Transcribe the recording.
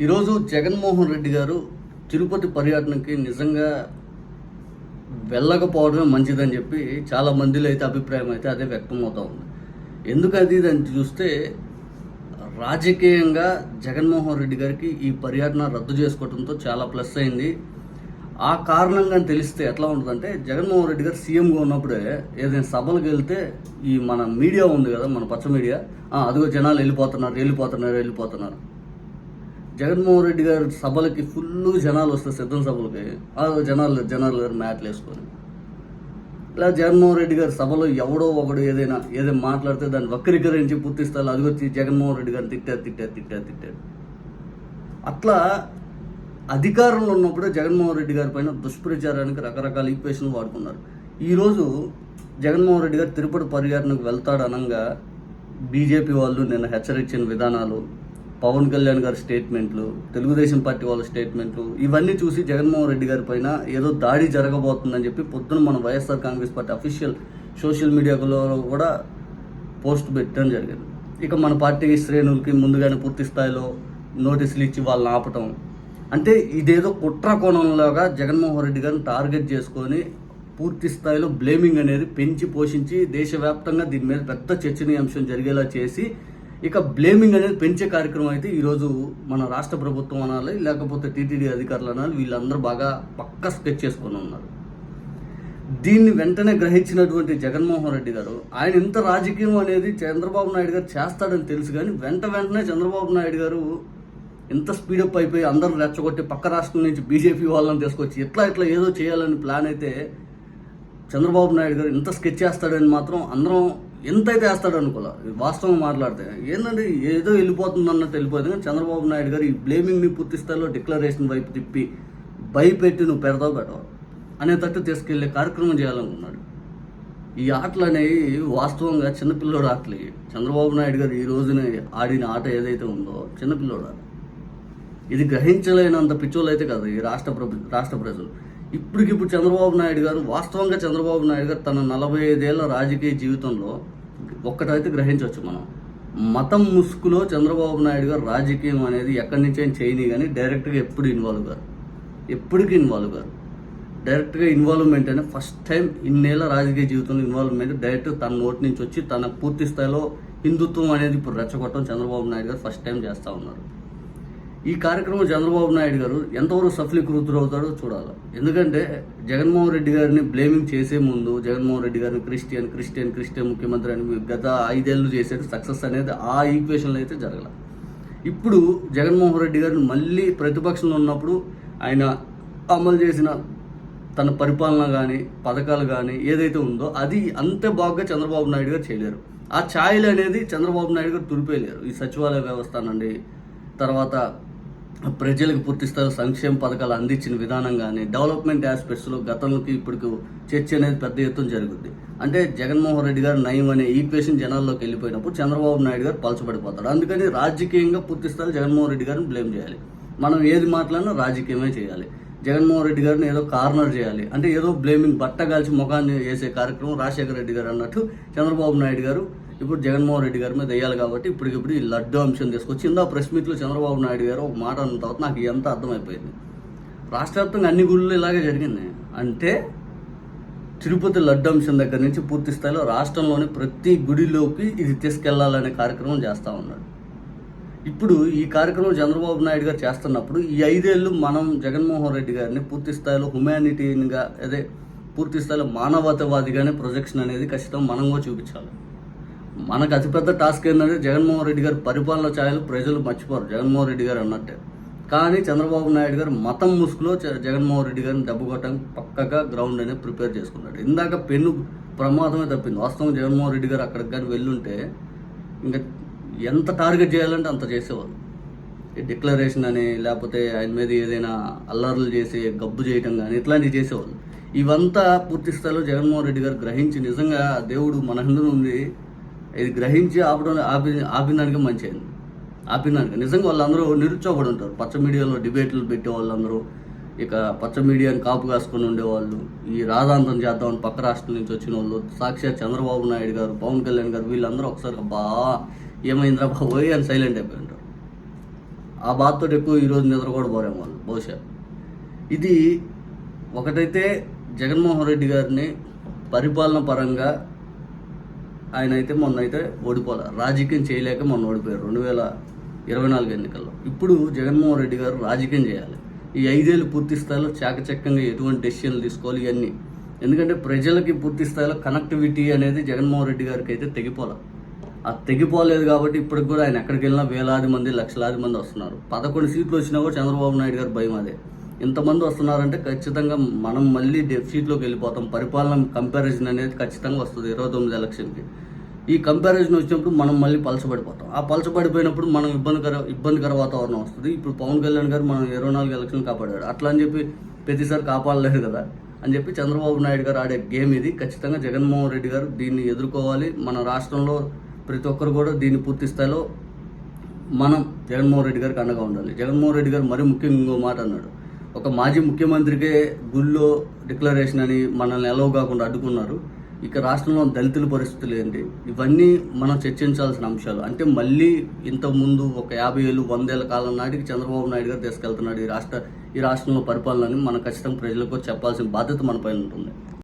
ఈరోజు జగన్మోహన్ రెడ్డి గారు తిరుపతి పర్యటనకి నిజంగా వెళ్ళకపోవడమే మంచిదని చెప్పి చాలా మందిలో అయితే అభిప్రాయం అయితే అదే వ్యక్తం అవుతూ ఉంది ఎందుకు అది చూస్తే రాజకీయంగా జగన్మోహన్ రెడ్డి గారికి ఈ పర్యటన రద్దు చేసుకోవడంతో చాలా ప్లస్ అయింది. ఆ కారణంగా అని తెలిస్తే ఎట్లా ఉంటుందంటే జగన్మోహన్ రెడ్డి గారు సీఎంగా ఉన్నప్పుడే ఏదైనా సభలకు వెళ్తే ఈ మన మీడియా ఉంది కదా మన పచ్చ మీడియా. "ఆ, అదిగో జనాలు వెళ్ళిపోతున్నారు వెళ్ళిపోతున్నారు వెళ్ళిపోతున్నారు. జగన్మోహన్ రెడ్డి గారి సభలకి ఫుల్ జనాలు వస్తారు సిద్ధం సభలకి. జనాలు జనాలు గారు మ్యాట్లు వేసుకొని. ఇలా జగన్మోహన్ రెడ్డి గారి సభలో ఎవడో ఒకడు ఏదైనా ఏదైనా మాట్లాడితే దాన్ని వక్రీకరించి పూర్తిస్తారు అది అదిగొచ్చి జగన్మోహన్ రెడ్డి గారిని తిట్టారు తిట్టారు తిట్టారు తిట్టారు. అట్లా అధికారంలో ఉన్నప్పుడే జగన్మోహన్ రెడ్డి గారి పైన దుష్ప్రచారానికి రకరకాల ఈక్వేషన్లు వాడుకున్నారు. ఈరోజు జగన్మోహన్ రెడ్డి గారు తిరుపతి పర్యటనకు వెళ్తాడు అనంగా బీజేపీ వాళ్ళు నిన్న హెచ్చరించిన విధానాలు పవన్ కళ్యాణ్ గారి స్టేట్మెంట్లు తెలుగుదేశం పార్టీ వాళ్ళ స్టేట్మెంట్లు ఇవన్నీ చూసి జగన్మోహన్ రెడ్డి గారి పైన ఏదో దాడి జరగబోతుందని చెప్పి పొద్దున మన YSR Congress party official social మీడియాలో కూడా పోస్ట్ పెట్టడం జరిగింది. ఇక మన పార్టీ శ్రేణులకి ముందుగానే పూర్తి స్థాయిలో నోటీసులు ఇచ్చి వాళ్ళని ఆపటం. అంటే ఇదేదో కుట్ర కోణంలాగా జగన్మోహన్ రెడ్డి గారిని టార్గెట్ చేసుకొని పూర్తి స్థాయిలో బ్లేమింగ్ అనేది పెంచి పోషించి దేశవ్యాప్తంగా దీని మీద పెద్ద చర్చనీయాంశం జరిగేలా చేసి ఇక బ్లేమింగ్ అనేది పెంచే కార్యక్రమం అయితే ఈరోజు మన రాష్ట్ర ప్రభుత్వం అనాలి లేకపోతే టీటీడీ అధికారులు అనాలి వీళ్ళందరూ బాగా పక్క స్కెచ్ చేసుకొని ఉన్నారు. దీన్ని వెంటనే గ్రహించినటువంటి జగన్మోహన్ రెడ్డి గారు ఆయన ఇంత రాజకీయం అనేది చంద్రబాబు నాయుడు గారు చేస్తాడని తెలుసు కానీ వెంట వెంటనే చంద్రబాబు నాయుడు గారు ఇంత స్పీడప్ అయిపోయి అందరూ రెచ్చగొట్టి పక్క రాష్ట్రం నుంచి బీజేపీ వాళ్ళని తీసుకొచ్చి ఎట్లా ఇట్లా ఏదో చేయాలని ప్లాన్ అయితే చంద్రబాబు నాయుడు గారు ఇంత స్కెచ్ చేస్తాడని మాత్రం అందరం ఎంతైతే వేస్తాడు అనుకోలే. వాస్తవం మాట్లాడితే. ఏంటంటే ఏదో వెళ్ళిపోతుంది అన్నట్టు వెళ్ళిపోయింది. కానీ చంద్రబాబు నాయుడు గారు ఈ బ్లేమింగ్ని పూర్తి స్థాయిలో డిక్లరేషన్ వైపు తిప్పి భయపెట్టి నువ్వు పెడతావు పెట్టవు? అనేటట్టు తీసుకెళ్ళే కార్యక్రమం చేయాలనుకున్నాడు. ఈ ఆటలు అనేవి వాస్తవంగా చిన్నపిల్లోడు ఆటలు. చంద్రబాబు నాయుడు గారు ఈ రోజున ఆడిన ఆట ఏదైతే ఉందో చిన్నపిల్లోడు ఆట. ఇది గ్రహించలేనంత పిచ్చోళ్ళు అయితే కాదు ఈ రాష్ట్ర ప్రభు రాష్ట్ర ప్రజలు. ఇప్పటికిప్పుడు చంద్రబాబు నాయుడు గారు వాస్తవంగా చంద్రబాబు నాయుడు గారు తన నలభై ఐదేళ్ళ రాజకీయ జీవితంలో ఒక్కటైతే గ్రహించవచ్చు మనం. మతం ముసుగులో చంద్రబాబు నాయుడు గారు రాజకీయం అనేది ఎక్కడి నుంచి అయినా చేయని కానీ డైరెక్ట్గా ఎప్పుడు ఇన్వాల్వ్ గారు ఎప్పటికీ ఇన్వాల్వ్ గారు డైరెక్ట్గా ఇన్వాల్వ్మెంట్ అనేది ఫస్ట్ టైం ఇన్నేళ్ళ రాజకీయ జీవితంలో ఇన్వాల్వ్మెంట్ డైరెక్ట్ తన నోటి నుంచి వచ్చి తన పూర్తి స్థాయిలో హిందుత్వం అనేది ఇప్పుడు రెచ్చగొట్టడం చంద్రబాబు నాయుడు గారు ఫస్ట్ టైం చేస్తూ ఉన్నారు. ఈ కార్యక్రమం చంద్రబాబు నాయుడు గారు ఎంతవరకు సఫలీకృతుడవుతాడో చూడాలి. ఎందుకంటే జగన్మోహన్ రెడ్డి గారిని బ్లేమింగ్ చేసే ముందు జగన్మోహన్ రెడ్డి గారిని క్రిస్టియన్ క్రిస్టియన్ క్రిస్టియన్ ముఖ్యమంత్రి అని గత ఐదేళ్ళు చేసేది సక్సెస్ అనేది ఆ ఈక్వేషన్లో అయితే జరగల. ఇప్పుడు జగన్మోహన్ రెడ్డి గారిని మళ్ళీ ప్రతిపక్షంలో ఉన్నప్పుడు ఆయన అమలు చేసిన తన పరిపాలన కానీ పథకాలు కానీ ఏదైతే ఉందో అది అంతే బాగా చంద్రబాబు నాయుడు గారు చేయలేరు. ఆ ఛాయలు అనేది చంద్రబాబు నాయుడు గారు తుడిపేయలేరు ఈ సచివాలయ వ్యవస్థ అనండి తర్వాత ప్రజలకు పూర్తి సంక్షేమ పథకాలు అందించిన విధానం కానీ డెవలప్మెంట్ ఆస్పెక్ట్స్లో గతంలోకి ఇప్పటికి చర్చ అనేది పెద్ద ఎత్తున జరుగుద్ది. అంటే జగన్మోహన్ రెడ్డి గారు నయం అనే ఈక్వేషన్ జనాల్లోకి వెళ్ళిపోయినప్పుడు చంద్రబాబు నాయుడు గారు పలచబడిపోతాడు. అందుకని రాజకీయంగా పూర్తి జగన్మోహన్ రెడ్డి గారిని బ్లేమ్ చేయాలి. మనం ఏది మాట్లాడినా రాజకీయమే చేయాలి. జగన్మోహన్ రెడ్డి గారిని ఏదో కార్నర్ చేయాలి. అంటే ఏదో బ్లేమింగ్ బట్ట కాల్చి ముఖాన్ని వేసే కార్యక్రమం రాజశేఖర రెడ్డి గారు అన్నట్టు చంద్రబాబు నాయుడు గారు ఇప్పుడు జగన్మోహన్ రెడ్డి గారి మీద వేయాలి కాబట్టి ఇప్పటికిప్పుడు ఈ లడ్డు అంశం తీసుకొచ్చి ఇందా ప్రెస్ మీట్లో చంద్రబాబు నాయుడు గారు ఒక మాట అన్న తర్వాత నాకు ఎంత అర్థమైపోయింది. రాష్ట్ర వ్యాప్తంగా అన్ని గుళ్ళు ఇలాగే జరిగింది. అంటే తిరుపతి లడ్డు అంశం దగ్గర నుంచి పూర్తి స్థాయిలో రాష్ట్రంలోని ప్రతి గుడిలోకి ఇది తీసుకెళ్ళాలనే కార్యక్రమం చేస్తూ ఉన్నాడు. ఇప్పుడు ఈ కార్యక్రమం చంద్రబాబు నాయుడు గారు చేస్తున్నప్పుడు ఈ ఐదేళ్ళు మనం జగన్మోహన్ రెడ్డి గారిని పూర్తి స్థాయిలో హ్యుమానిటీగా అదే పూర్తి స్థాయిలో మానవతావాదిగానే ప్రొజెక్షన్ అనేది ఖచ్చితంగా మనంగా చూపించాలి. మనకు అతిపెద్ద టాస్క్ ఏంటంటే జగన్మోహన్ రెడ్డి గారి పరిపాలన ఛాయలు ప్రజలు మర్చిపోరు. జగన్మోహన్ రెడ్డి గారు అన్నట్టే. కానీ చంద్రబాబు నాయుడు గారు మతం ముసుగులో జగన్మోహన్ రెడ్డి గారిని దెబ్బ కొట్టడానికి పక్కగా గ్రౌండ్ అనేది ప్రిపేర్ చేసుకున్నాడు. ఇందాక పెన్ను ప్రమాదమే తప్పింది. వాస్తవం జగన్మోహన్ రెడ్డి గారు అక్కడికి కానీ వెళ్ళుంటే ఇంకా ఎంత టార్గెట్ చేయాలంటే అంత చేసేవాళ్ళు. ఈ డిక్లరేషన్ అని లేకపోతే ఆయన మీద ఏదైనా అల్లర్లు చేసి గబ్బు చేయటం కానీ ఇట్లాంటివి చేసేవాళ్ళు. ఇవంతా పూర్తి స్థాయిలో జగన్మోహన్ రెడ్డి గారు గ్రహించి నిజంగా దేవుడు మన నుండి ఇది గ్రహించి ఆపడం ఆపి ఆపినానికి మంచిది. ఆపినానికి. నిజంగా వాళ్ళందరూ నిరుత్సాహపడి ఉంటారు పచ్చ మీడియాలో డిబేట్లు పెట్టే వాళ్ళందరూ ఇక పచ్చ మీడియాని కాపు కాసుకొని ఉండేవాళ్ళు. ఈ రాజాంతం చేద్దామని పక్క రాష్ట్రం నుంచి వచ్చిన వాళ్ళు సాక్షాత్ చంద్రబాబు నాయుడు గారు పవన్ కళ్యాణ్ గారు వీళ్ళందరూ ఒకసారి బా ఏమైందిరా బాబోయ్ అని సైలెంట్ అయిపోయి ఉంటారు. ఆ బాధతో ఎక్కువ ఈరోజు నిద్ర కూడా పోరేమో వాళ్ళు బహుశా. ఇది ఒకటైతే జగన్మోహన్ రెడ్డి గారిని పరిపాలన పరంగా ఆయన అయితే మొన్న అయితే ఓడిపోలే రాజకీయం చేయలేక మొన్న ఓడిపోయారు రెండు వేల ఇరవై నాలుగు ఎన్నికల్లో. ఇప్పుడు జగన్మోహన్ రెడ్డి గారు రాజకీయం చేయాలి. ఈ ఐదేళ్ళు పూర్తి స్థాయిలో చాకచక్యంగా ఎటువంటి డెసిషన్లు తీసుకోవాలి ఇవన్నీ. ఎందుకంటే ప్రజలకి పూర్తి స్థాయిలో కనెక్టివిటీ అనేది జగన్మోహన్ రెడ్డి గారికి అయితే తెగిపోలే. ఆ తెగిపోలేదు కాబట్టి ఇప్పటికి కూడా ఆయన ఎక్కడికి వెళ్ళినా వేలాది మంది లక్షలాది మంది వస్తున్నారు. పదకొండు సీట్లు వచ్చినా కూడా చంద్రబాబు నాయుడు గారు భయం అదే. ఇంతమంది వస్తున్నారంటే ఖచ్చితంగా మనం మళ్ళీ డెఫిసిట్లోకి వెళ్ళిపోతాం. పరిపాలన కంపారిజన్ అనేది ఖచ్చితంగా వస్తుంది. ఇరవై తొమ్మిది ఎలక్షన్కి. ఈ కంపారిజన్ వచ్చినప్పుడు మనం మళ్ళీ పలచబడిపోతాం ఆ పలసబడిపోయినప్పుడు మనం ఇబ్బందికర ఇబ్బందికర వాతావరణం వస్తుంది. ఇప్పుడు పవన్ కళ్యాణ్ గారు మనం ఇరవై నాలుగు ఎలక్షన్లు కాపాడాడు. అట్లా అని చెప్పి ప్రతిసారి కాపాడలేదు కదా అని చెప్పి చంద్రబాబు నాయుడు గారు ఆడే గేమ్ ఇది. ఖచ్చితంగా జగన్మోహన్ రెడ్డి గారు దీన్ని ఎదుర్కోవాలి. మన రాష్ట్రంలో ప్రతి ఒక్కరు కూడా దీన్ని పూర్తి స్థాయిలో మనం జగన్మోహన్ రెడ్డి గారికి అండగా ఉండాలి. జగన్మోహన్ రెడ్డి గారు మరీ ముఖ్యంగా ఇంకో మాట అన్నాడు. ఒక మాజీ ముఖ్యమంత్రికే గుళ్ళో డిక్లరేషన్ అని మనల్ని ఎలవ్ కాకుండా అడ్డుకున్నారు. ఇక రాష్ట్రంలో దళితుల పరిస్థితులు ఏంటి? ఇవన్నీ మనం చర్చించాల్సిన అంశాలు. అంటే మళ్ళీ ఇంతకుముందు ఒక యాభై ఏళ్ళు వందేళ్ళ కాలం నాటికి చంద్రబాబు నాయుడు గారు తీసుకెళ్తున్నాడు ఈ రాష్ట్ర ఈ రాష్ట్రంలో పరిపాలనని మనం ఖచ్చితంగా ప్రజలకు చెప్పాల్సిన బాధ్యత మన పైన ఉంటుంది.